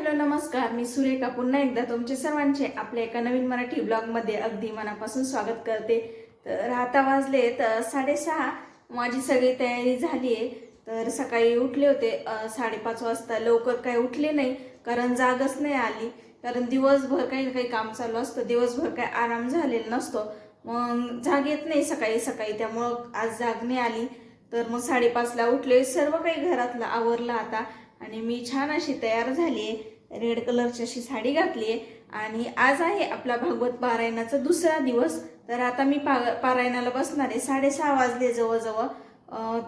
Hello नमस्कार. मी सुरेखा. पुन्हा एकदा तुमचे सर्वांचे आपल्या एका नवीन मराठी ब्लॉगमध्ये अगदी मनापासून स्वागत करते. तर आता वाजले तर साडेसहा. माझी सगळी तयारी झाली आहे तर सकाळी उठले होते. साडेपाच वाजता. लवकर काही उठले नाही कारण जागच नाही आली. कारण दिवसभर काही ना काही काम चालू असतं. दिवसभर काही आराम झालेला नसतो. मग जाग येत नाही सकाळी सकाळी. त्यामुळं आज जाग नाही आली. तर मग साडेपाचला उठले सर्व काही घरातलं आवरलं आता. आणि मी छान अशी तयार झाली आहे. रेड कलरची अशी साडी घातली आहे. आणि आज आहे आपला भागवत पारायणाचा दुसरा दिवस. तर आता मी पा पारायणाला बसणार आहे. साडेसहा वाजले जवळजवळ.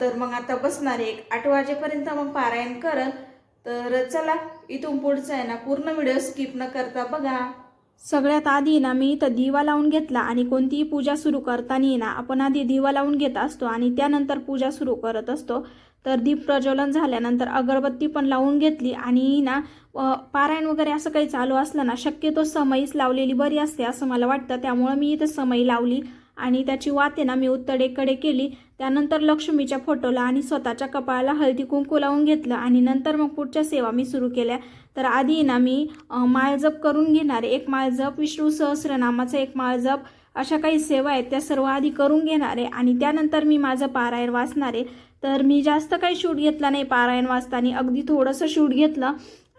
तर मग आता बसणार आहे. एक आठ वाजेपर्यंत मग पारायण करत तर चला इथून पुढचं आहे ना पूर्ण व्हिडिओ स्किप न करता बघा. सगळ्यात आधी ना मी इथं दिवा लावून घेतला आणि कोणतीही पूजा सुरू करताना ना आपण आधी दिवा लावून घेत असतो आणि त्यानंतर पूजा सुरू करत असतो. तर दीप प्रज्वलन झाल्यानंतर अगरबत्ती पण लावून घेतली आणि ना पारायण वगैरे असं काही चालू असलं ना शक्यतो समईच लावलेली बरी असते असं मला वाटतं. त्यामुळं मी इथं समई लावली आणि त्याची वाते ना मी उत्तरेकडे केली. त्यानंतर लक्ष्मीच्या फोटोला आणि स्वतःच्या कपाळाला हळदी कुंकू लावून घेतलं आणि नंतर मग पुढच्या सेवा मी सुरू केल्या. तर आधी ना मी माळजप करून घेणार. आहे. एक माळजप विष्णू सहस्रनामाचा एक माळजप अशा काही सेवा आहेत त्या सर्व आधी करून घेणार आहे. आणि त्यानंतर मी माझं पारायण वाचणार आहे. तर मी जास्त काही शूट घेतला नाही पारायण वाचताना. अगदी थोडंसं शूट घेतलं.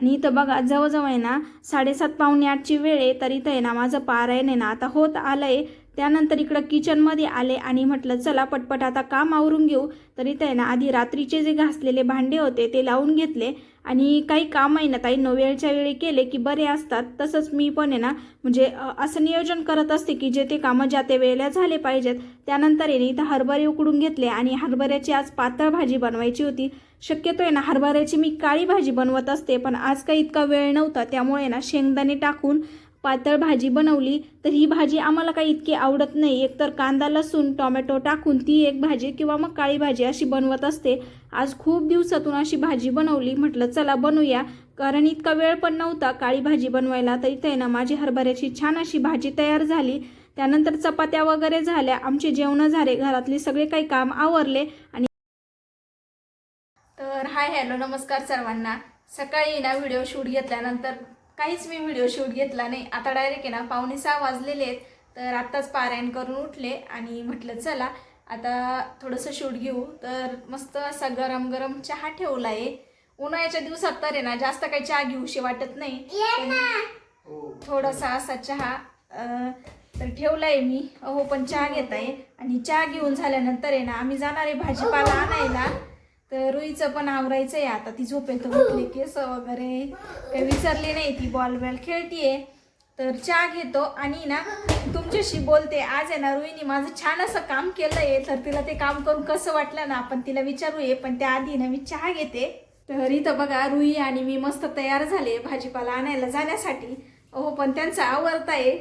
आणि इथं बघा जवळजवळ आहे ना साडेसात पावणे आठची वेळ आहे. तर इथं आहे ना माझं पारायण आहे ना आता होत आलं आहे त्यानंतर इकडं किचनमध्ये आले आणि म्हटलं चला पटपट आता काम आवरून घेऊ. तर इथं आहे ना आधी रात्रीचे जे घासलेले भांडे होते ते लावून घेतले. आणि काही काम आहे ना ताई न वेळच्या वेळी केले की बरे असतात. तसंच मी पण आहे ना म्हणजे असं नियोजन करत असते की जे ते कामं ज्या ते वेळेला झाले पाहिजेत त्यानंतर आहे ना इथं हरभरे उकडून घेतले आणि हरभऱ्याची आज पातळ भाजी बनवायची होती. शक्यतो आहे ना हरभऱ्याची मी काळी भाजी बनवत असते पण आज काही इतका वेळ नव्हता त्यामुळे ना शेंगदाणे टाकून पातळ भाजी बनवली तर ही भाजी आम्हाला काही इतकी आवडत नाही. एकतर कांदा लसूण टोमॅटो टाकून ती एक भाजी किंवा मग काळी भाजी अशी बनवत असते. आज खूप दिवसातून अशी भाजी बनवली. म्हटलं चला बनवूया कारण इतका वेळ पण नव्हता काळी भाजी बनवायला तर इथे आहे ना माझी हरभऱ्याची छान अशी भाजी तयार झाली. त्यानंतर चपात्या वगैरे झाल्या. आमचे जेवणं झाले. घरातले सगळे काही काम आवरले आणि तर हाय हॅलो नमस्कार सर्वांना. सकाळी ना व्हिडिओ शूट घेतल्यानंतर काहीच मी व्हिडिओ शूट घेतला नाही. आता डायरेक्ट आहे ना पावणे सहा वाजलेले आहेत. तर आत्ताच पारायण करून उठले आणि म्हटलं चला आता थोडंसं शूट घेऊ. तर मस्त असा गरम गरम चहा ठेवला आहे. उन्हाळ्याच्या दिवसात तर आहे ना जास्त काही चहा घेऊशी वाटत नाही. थोडासा असा चहा तर ठेवलाय मी. अहो पण चहा घेत आहे. आणि चहा घेऊन झाल्यानंतर आहे ना आम्ही जाणार आहे भाजीपाला आणायला. तर रुईचं पण आवरायचं आहे आता. ती झोपेत उठली केस वगैरे. काही विसरली नाही ती बॉल बॉल खेळतीये. तर चहा घेतो आणि ना तुमच्याशी बोलते. आज आहे ना रुईनी माझं छान असं काम केलं आहे तर तिला ते काम करून कसं वाटलं ना आपण तिला विचारूये. पण त्याआधी ना मी चहा घेते. तर इथं बघा रुई आणि मी मस्त तयार झाले भाजीपाला आणायला जाण्यासाठी. हो पण त्यांचं आवडत आहे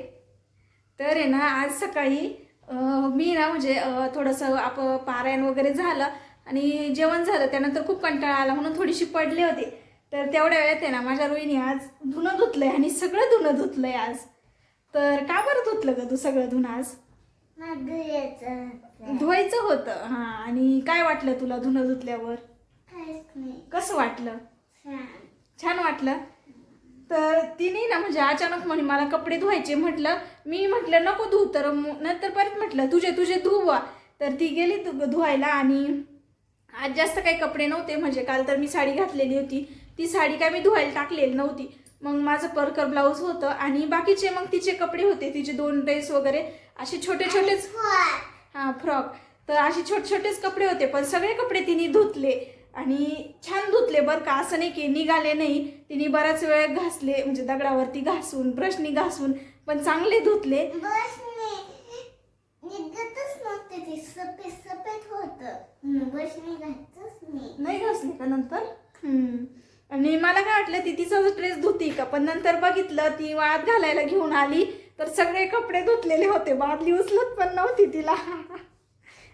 तर आहे ना आज सकाळी मी ना म्हणजे थोडंसं आप पारायण वगैरे झालं. आणि जेवण झालं त्यानंतर खूप कंटाळा आला म्हणून थोडीशी पडले होते. तर तेवढ्या वेळेत आहे ना माझ्या रोहिणी आज धुणं धुतलंय आणि सगळं धुणं धुतलंय आज. तर का बरं धुतलं ग तू सगळं धुणं आज? धुवायचं होतं. हां आणि काय वाटलं तुला धुणं धुतल्यावर? कसं वाटलं? छान. वाटलं? तर तिने ना म्हणजे अचानक म्हणे मला कपडे धुवायचे म्हटलं. मी म्हटलं नको धुव तर नंतर परत म्हटलं तुझे तुझे धुवा. तर ती गेली धुवायला आणि आज जास्त काही कपडे नव्हते म्हणजे काल तर मी साडी घातलेली होती. ती साडी काय मी धुवायला टाकलेली नव्हती. मग माझं परकर ब्लाऊज होतं आणि बाकीचे मग तिचे कपडे होते तिचे दोन ड्रेस वगैरे. असे छोटे छोटेच हां फ्रॉक. तर असे छोटे छोटेच कपडे होते पण सगळे कपडे तिने धुतले. आणि छान धुतले बरं का असं नाही की निघाले नाही. तिने बराच वेळ घासले म्हणजे दगडावरती घासून ब्रशनी घासून पण चांगले धुतले निघतच नव्हते ते सफेद सफेद होत बस निघतच नाही का नंतर? हम्म. आणि मला काय वाटलं ती तिचा ड्रेस धुती का? पण नंतर बघितलं ती वाळत घालायला घेऊन आली. तर सगळे कपडे धुतलेले होते. बादली उचलत पण नव्हती तिला.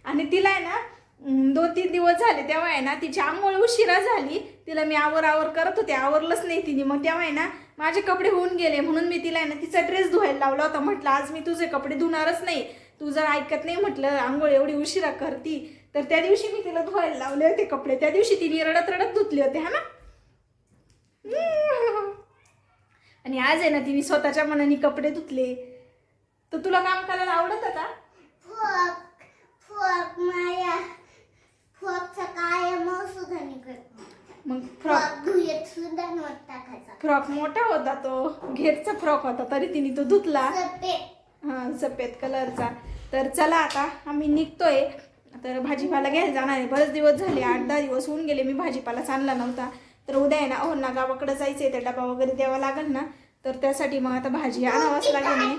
आणि तिला आहे ना दोन तीन दिवस झाले तेव्हा आहे ना तिची आंघोळ उशिरा झाली. तिला मी आवर आवर करत होते आवरलंच नाही तिने. मग तेव्हा आहे ना माझे कपडे होऊन गेले. म्हणून मी तिला आहे ना तिचा ड्रेस धुवायला लावला होता. म्हटलं आज मी तुझे कपडे धुणारच नाही. तू जर ऐकत नाही म्हटलं आंघोळ एवढी उशिरा करती. तर त्या दिवशी मी तिला धुवायला लावले होते कपडे. त्या दिवशी तिने रडत रडत धुतले होते हा ना? आणि आज आहे ना तिने स्वतःच्या मनाने कपडे धुतले. तर तुला काम करायला आवडतं का? मग सुद्धा निघत मग फ्रॉक धुयत सुद्धा नव्हता टाकायचा फ्रॉक मोठा होता तो. घेरचा फ्रॉक होता तरी तिने तो धुतला. हा सफेद कलरचा. तर चला आता आम्ही निघतोय. तर भाजीपाला घ्यायला जाणार आहे. बरेच दिवस झाले आठ दहा दिवस होऊन गेले. मी भाजीपाला आणला नव्हता. तर उद्या आहे ना हो ना गावाकडे जायचंय. तर डबा वगैरे द्यावा लागेल ना. तर त्यासाठी मग आता भाजी आणावाच लागेल नाही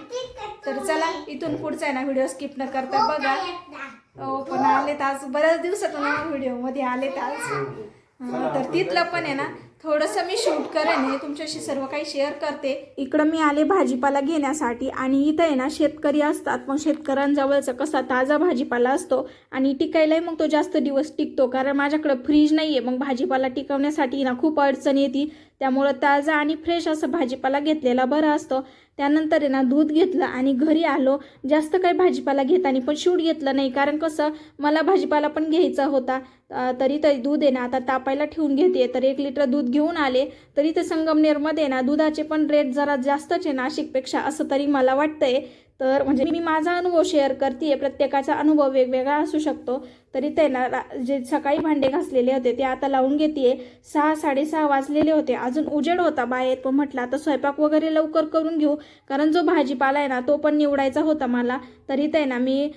तर चला इथून पुढचा आहे ना व्हिडिओ स्किप न करता बघा. हो पण आलेत आज बऱ्याच दिवसातून व्हिडिओमध्ये आलेत आज. हा, तर तिथलं पण आहे ना थोडंसं मी शूट करेन हे तुमच्याशी सर्व काही शेअर करते. इकडं मी आले भाजीपाला घेण्यासाठी आणि इथं आहे ना शेतकरी असतात. मग शेतकऱ्यांजवळचा कसा ताजा भाजीपाला असतो आणि टिकायलाही मग तो जास्त दिवस टिकतो कारण माझ्याकडं फ्रीज नाही आहे मग भाजीपाला टिकवण्यासाठी ना खूप अडचण येते. त्यामुळं ताजा आणि फ्रेश असं भाजीपाला घेतलेला बरं असतो. त्यानंतर आहे ना दूध घेतलं आणि घरी आलो. जास्त काही भाजीपाला घेताना पण शूट घेतलं नाही. कारण कसं मला भाजीपाला पण घ्यायचा होता. तरी तरी दूध आहे ना आता तापायला ठेवून घेते. तर एक लिटर दूध घेऊन आले. तरी ते संगमनेरमध्ये ना दुधाचे पण रेट जरा जास्तच आहे नाशिकपेक्षा असं तरी मला वाटतंय. तर म्हणजे मी माझा अनुभव शेअर करते प्रत्येकाचा अनुभव वेगवेगळा असू शकतो. तरी त्यांना रा- जे सकाळी भांडे घासलेले होते ते आता लावून घेते सहा साडेसहा वाजलेले होते. अजून उजेड होता बाहेर. पण म्हटलं आता स्वयंपाक वगैरे लवकर करून घेऊ. कारण जो भाजीपाला आहे ना तो पण निवडायचा होता मला. तरी त्यांना मी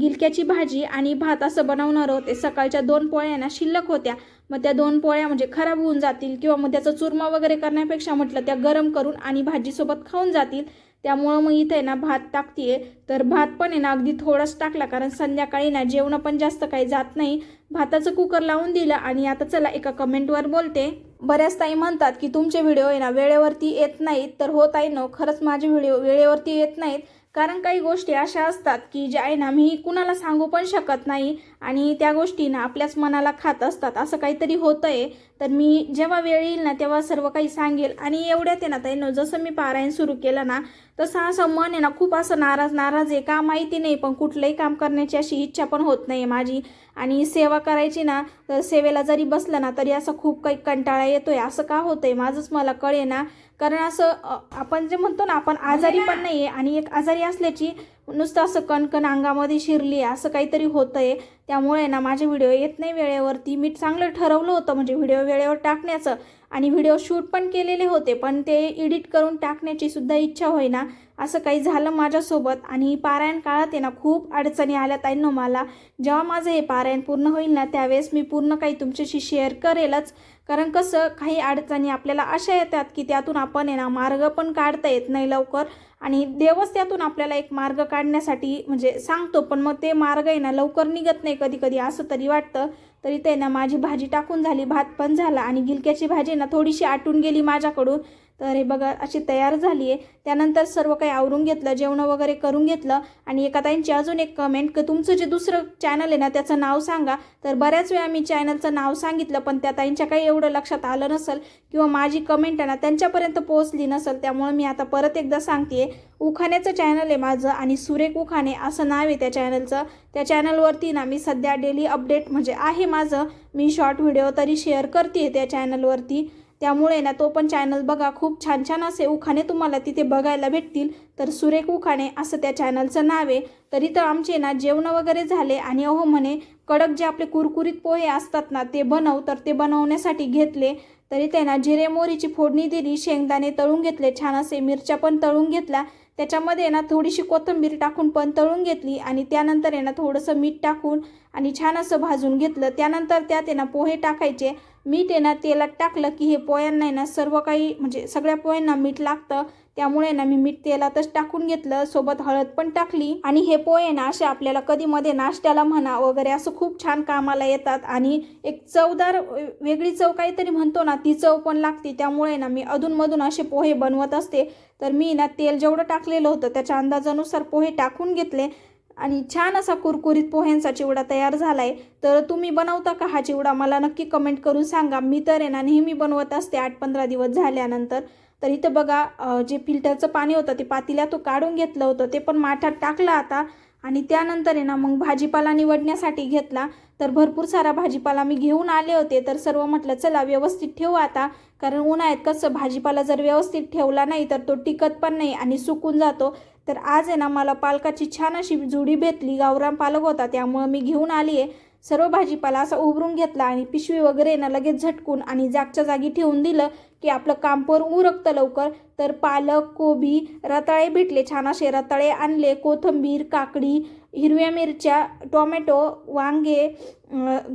गिलक्याची भाजी आणि भात असं बनवणार होते. सकाळच्या दोन पोळ्या ना शिल्लक होत्या. मग त्या दोन पोळ्या म्हणजे खराब होऊन जातील. किंवा मग त्याचा चुरमा वगैरे करण्यापेक्षा म्हटलं त्या गरम करून आणि भाजीसोबत खाऊन जातील. त्यामुळं मग इथे आहे ना भात टाकते तर भात पण आहे ना अगदी थोडाच टाकला कारण संध्याकाळी ना जेवण पण जास्त काही जात नाही. भाताचं कुकर लावून दिलं आणि आता चला एका कमेंटवर बोलते. बऱ्याच ताई म्हणतात की तुमचे व्हिडिओ आहे ना वेळेवरती येत नाहीत. तर हो ताई नो खरंच माझे व्हिडिओ वेळेवरती येत नाहीत. कारण काही गोष्टी अशा असतात की ज्या आहे ना मी कुणाला सांगू पण शकत नाही. आणि त्या गोष्टी ना आपल्याच मनाला खात असतात. असं काहीतरी होतं आहे तर मी जेव्हा वेळ येईल ना तेव्हा सर्व काही सांगेल. आणि एवढ्यात आहे ना ताई नो जसं मी पारायण सुरू केलं ना तसं असं मन आहे ना खूप असं नाराज नाराज आहे. का माहिती नाही पण कुठलंही काम करण्याची अशी इच्छा पण होत नाही माझी. आणि सेवा करायची ना तर सेवेला जरी बसलं ना तरी असं खूप काही कंटाळा येतो आहे असं का होतंय माझंच मला कळे ना कारण असं आपण जे म्हणतो ना आपण आजारी पण नाही आहे आणि एक आजारी असल्याची नुसतं असं कणकण अंगामध्ये शिरली आहे असं काहीतरी होतं आहे त्यामुळे ना माझे व्हिडिओ येत नाही वेळेवरती. मी चांगलं ठरवलं होतं म्हणजे व्हिडिओ वेळेवर टाकण्याचं. आणि व्हिडिओ शूट पण केलेले होते पण ते एडिट करून टाकण्याची सुद्धा इच्छा होईना. असं काही झालं माझ्यासोबत आणि पारायण काळात आहे ना खूप अडचणी आल्या ताईंनो मला. जेव्हा माझं हे पारायण पूर्ण होईल ना त्यावेळेस मी पूर्ण काही तुमच्याशी शेअर करेलच. कारण कसं काही अडचणी आपल्याला अशा येतात की त्यातून आपण आहे ना मार्ग पण काढता येत नाही लवकर. आणि देवच त्यातून आपल्याला एक मार्ग काढण्यासाठी म्हणजे सांगतो पण मग ते मार्ग आहे ना लवकर निघत नाही कधी कधी असं तरी वाटतं. तरी ते ना माझी भाजी टाकून झाली भात पण झाला आणि गिलक्याची भाजी ना थोडीशी आटून गेली माझ्याकडून. तर हे बघा अशी तयार झाली आहे त्यानंतर सर्व काही आवरून घेतलं जेवण वगैरे करून घेतलं. आणि एका ताईंची अजून एक कमेंट की तुमचं जे दुसरं चॅनल आहे ना त्याचं नाव सांगा. तर बऱ्याच वेळा मी चॅनलचं नाव सांगितलं पण त्या ताईंच्या काही एवढं लक्षात आलं नसेल किंवा माझी कमेंट आहे ना त्यांच्यापर्यंत पोहोचली नसेल त्यामुळे मी आता परत एकदा सांगते उखाण्याचं चॅनल आहे माझं आणि सुरेख उखाणे असं नाव आहे त्या चॅनलचं त्या चॅनलवरती ना मी सध्या डेली अपडेट म्हणजे आहे माझं. मी शॉर्ट व्हिडिओ तरी शेअर करते त्या चॅनलवरती त्यामुळे ना तो पण चॅनल बघा. खूप छान छान असे उखाणे तुम्हाला तिथे बघायला भेटतील. तर सुरेख उखाणे असं त्या चॅनलचं नाव आहे. तरी तर आमचे ना जेवण वगैरे झाले आणि अहो म्हणे कडक जे आपले कुरकुरीत पोहे असतात ना ते बनव. तर ते बनवण्यासाठी घेतले. तरी त्यांना जिरे मोहरीची फोडणी दिली शेंगदाणे तळून घेतले छान असे मिरच्या पण तळून घेतल्या. त्याच्यामध्ये ना थोडीशी कोथिंबीर टाकून पण तळून घेतली आणि त्यानंतर आहे ना थोडंसं मीठ टाकून आणि छान असं भाजून घेतलं. त्यानंतर त्यात ना पोहे टाकायचे. मीठ आहे ना तेलात टाकलं की हे पोह्यांना आहे ना सर्व काही म्हणजे सगळ्या पोह्यांना मीठ लागतं. त्यामुळे ना मी मीठ तेलातच टाकून घेतलं. सोबत हळद पण टाकली. आणि हे पोहे ना असे आपल्याला कधी मध्ये नाश्त्याला म्हणा वगैरे असं खूप छान कामाला येतात. आणि एक चवदार वेगळी चव काहीतरी म्हणतो ना ती चव पण लागते. त्यामुळे ना मी अधूनमधून असे पोहे बनवत असते. तर मी ना तेल जेवढं टाकलेलं होतं त्याच्या अंदाजानुसार पोहे टाकून घेतले. आणि छान असा कुरकुरीत पोह्यांचा चिवडा तयार झाला आहे तर तुम्ही बनवता का हा चिवडा? मला नक्की कमेंट करून सांगा. मी तर आहे ना नेहमी बनवत असते. आठ पंधरा दिवस झाल्यानंतर. तर इथं बघा जे फिल्टरचं पाणी होतं ते पातीला तो काढून घेतलं होतं. ते पण माठात टाकलं आता. आणि त्यानंतर आहे ना मग भाजीपाला निवडण्यासाठी घेतला. तर भरपूर सारा भाजीपाला मी घेऊन आले होते. तर सर्व म्हटलं चला व्यवस्थित ठेवू आता. कारण उन्हाळ्यात कसं भाजीपाला जर व्यवस्थित ठेवला नाही तर तो टिकत पण नाही आणि सुकून जातो. तर आज आहे ना मला पालकाची छान अशी जुडी भेटली. गावरान पालक होता त्यामुळं मी घेऊन आली आहे सर्व भाजीपाला असा उभरून घेतला आणि पिशवी वगैरे ना लगेच झटकून आणि जागच्या जागी ठेवून दिलं की आपलं काम करून उरकतं लवकर. तर पालक कोबी रताळे भेटले. छान असे रताळे आणले. कोथिंबीर काकडी हिरव्या मिरच्या टोमॅटो वांगे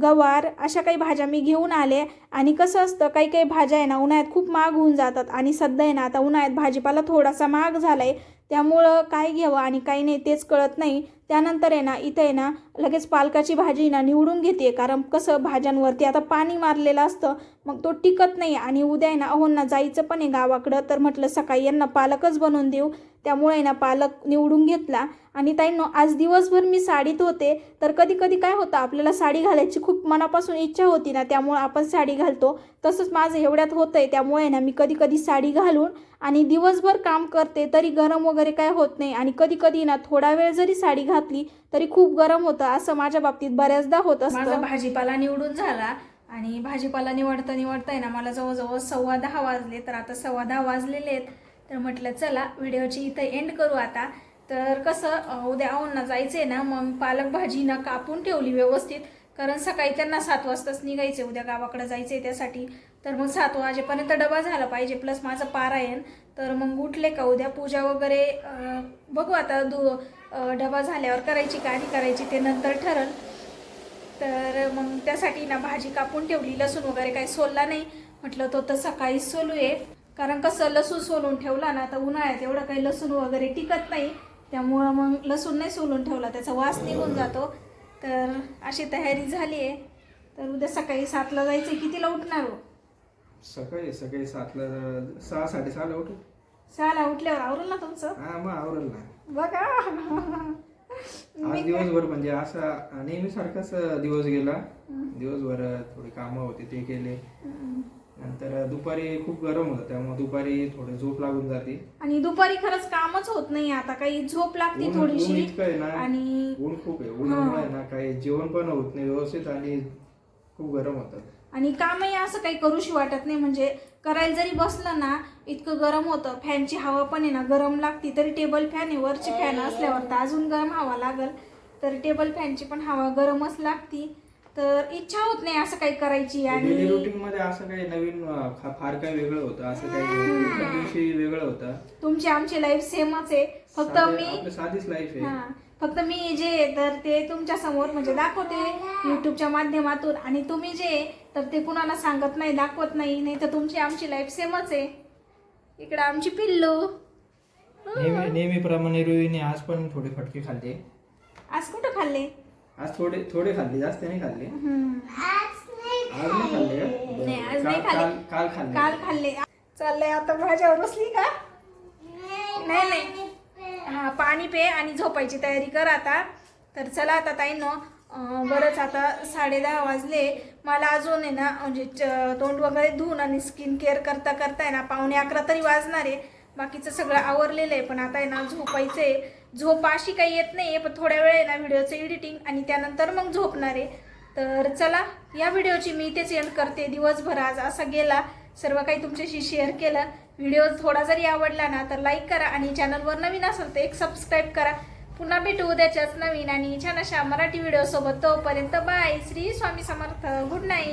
गवार अशा काही भाज्या मी घेऊन आले. आणि कसं असतं काही काही भाज्या आहे ना उन्हाळ्यात खूप महाग होऊन जातात. आणि सध्या आहे ना आता उन्हाळ्यात भाजीपाला थोडासा महाग झाला आहे त्यामुळं काय घ्यावं आणि काही नाही तेच कळत नाही. त्यानंतर आहे ना इथं आहे ना लगेच पालकाची भाजी ना निवडून घेते. कारण कसं भाज्यांवरती आता पाणी मारलेलं असतं मग तो टिकत नाही. आणि उद्या आहे ना अहोंना जायचं पण आहे गावाकडं. तर म्हटलं सकाळी यांना पालकच बनवून देऊ. त्यामुळे ना पालक निवडून घेतला. आणि ताईंनो आज दिवसभर मी साडीत होते. तर कधी कधी काय होतं आपल्याला साडी घालायची खूप मनापासून इच्छा होती ना त्यामुळे आपण साडी घालतो. तसंच माझं एवढ्यात होतं आहे त्यामुळे ना मी कधी कधी साडी घालून आणि दिवसभर काम करते तरी गरम वगैरे काय होत नाही. आणि कधी कधी ना थोडा वेळ जरी साडी घातली तरी खूप गरम होतं. असं माझ्या बाबतीत बऱ्याचदा होत माझा असतं. भाजीपाला निवडून झाला आणि भाजीपाला निवडता निवडता आहे ना मला जवळजवळ सव्वा दहा वाजले. तर आता सव्वा दहा वाजलेले आहेत. तर म्हटलं चला व्हिडिओची इथं एंड करू आता. तर कसं अं, उद्या औंना जायचं आहे ना मग पालक भाजी ना कापून ठेवली व्यवस्थित. कारण सकाळी त्यांना सात वाजताच निघायचे उद्या गावाकडे जायचं त्यासाठी. तर मग सात वाजेपर्यंत डबा झाला पाहिजे प्लस माझं पारायण. तर मग उठले का उद्या पूजा वगैरे अं, बघू आता दु डबा झाल्यावर करायची का आणि करायची ते नंतर ठरल. तर मग त्यासाठी ना भाजी कापून ठेवली लसूण वगैरे काही सोलला नाही. म्हटलं तो तर सकाळी सोलू आहे कारण कसं लसूण सोलून ठेवला ना तर उन्हाळ्यात एवढं काही लसूण वगैरे टिकत नाही. त्यामुळं मग लसूण नाही सोलून ठेवला त्याचा वास निघून जातो. तर अशी तयारी झाली आहे तर उद्या सकाळी सातला जायचं कितीला उठणार हो? सकाळी सकाळी सातला सहा साडेसहाला उठू. सहाला उठल्यावर आवरून ना तुमचं? हा मग आवरल ना. बघा. आज दिवसभर म्हणजे असा नेहमी सारखाच दिवस गेला. दिवसभर थोडी कामं होती ते केले. नंतर दुपारी खूप गरम होतं त्यामुळे दुपारी थोडी झोप लागून जाते. आणि दुपारी खरंच कामच होत नाही आता काही झोप लागते ऊन ऊन थोडीशी इतकं आहे ना. आणि ऊन खूप आहे उन्हामुळे ना काही जेवण पण होत नाही व्यवस्थित आणि खूप गरम होतं. आणि कामही असं काही करूशी वाटत नाही म्हणजे करायला जरी बसलं ना इतकं गरम होतं. फॅनची हवा पण आहे ना गरम लागती. तरी टेबल फॅन आहे वरची फॅन असल्यावर तर अजून गरम हवा लागल. तर टेबल फॅनची पण हवा गरमच लागती. तर इच्छा होत नाही असं काही करायची डेली आणि रुटीन मध्ये असं काही नवीन अं, फार काही वेगळं होतं. असं काही दिवशी वेगळं होतं. तुमची आमची लाईफ सेमच आहे. फक्त साधे- मी आपलं साधीच लाईफ आहे. हा. फक्त मी जे आहे तर ते तुमच्यासमोर म्हणजे दाखवते युट्यूबच्या माध्यमातून. आणि तुम्ही जे तर ते कुणाला सांगत नाही दाखवत नाही. नाही तर तुमची आमची लाईफ सेमच आहे. इकडं आमची पिल्लू. नेहमी नेहमीप्रमाणे रुईने आज पण थोडे फटके खाल्ले. आज कुठं खाल्ले? आज थोडे थोडे खाल्ले जास्त नाही खाल्ले. आज नाही खाल्ले का? नाही, आज काल- नाही खाल्ले. काल काल खाल्ले. काल खाल्ले. चाललंय आता भाज्यावर बसली का? नाही नाही. हा पाणी पे आणि झोपायची तयारी कर आता. तर चला आता ताईंनो अं, बरंच आता साडे दहा वाजले. मला अजून आहे ना म्हणजे च- तोंड वगैरे धुवून आणि स्किन केअर करता करता आहे ना पावणे अकरा तरी वाजणार आहे. बाकीचं सगळं आवरलेलं आहे पण आता आहे ना झोपायचं आहे. झोप अशी काही येत नाही आहे पण थोड्या वेळ आहे ना व्हिडिओचं एडिटिंग आणि त्यानंतर मग झोपणार आहे. तर चला या व्हिडिओची मी इथेच एंड करते. दिवसभर आज असा गेला सर्व काही तुमच्याशी शेअर केलं. व्हिडिओ थोडा जरी आवडला ना तर लाईक करा आणि चॅनलवर नवीन असेल तर एक सबस्क्राईब करा. पुन्हा भेटू उद्याच्याच नवीन आणि छान अशा मराठी व्हिडिओ सोबत तोपर्यंत bye. Shri Swami Samarth. Good night